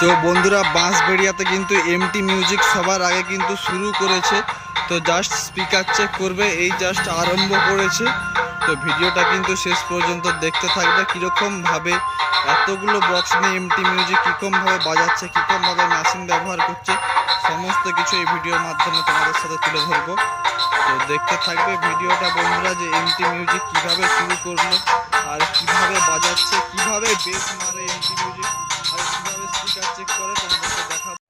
তো বন্ধুরা, বাঁশবেড়িয়াতে কিন্তু এমটি মিউজিক সবার আগে কিন্তু শুরু করেছে। তো জাস্ট স্পিকার চেক করবে, এই জাস্ট আরম্ভ করেছে। তো ভিডিওটা কিন্তু শেষ পর্যন্ত দেখতে থাকবে, কীরকমভাবে এতগুলো বক্স নিয়ে এমটি মিউজিক কীরকমভাবে বাজাচ্ছে, কীরকমভাবে মেশিন ব্যবহার করছে, সমস্ত কিছু এই ভিডিওর মাধ্যমে তোমাদের সাথে তুলে ধরবো। তো দেখতে থাকবে ভিডিওটা বন্ধুরা যে এমটি মিউজিক কীভাবে শুরু করল, আর কীভাবে বাজাচ্ছে, কীভাবে বেস মারে এমটি মিউজিক আর কীভাবে স্পিকার চেক করে, তোমাদেরকে দেখাবো।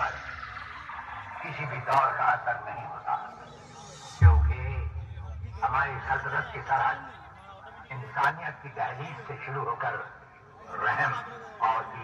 पर किसी भी दौर का असर नहीं होता। क्योंकि हमारी सल्तनत की सरहद इंसानियत की दहलीज से शुरू होकर रहम और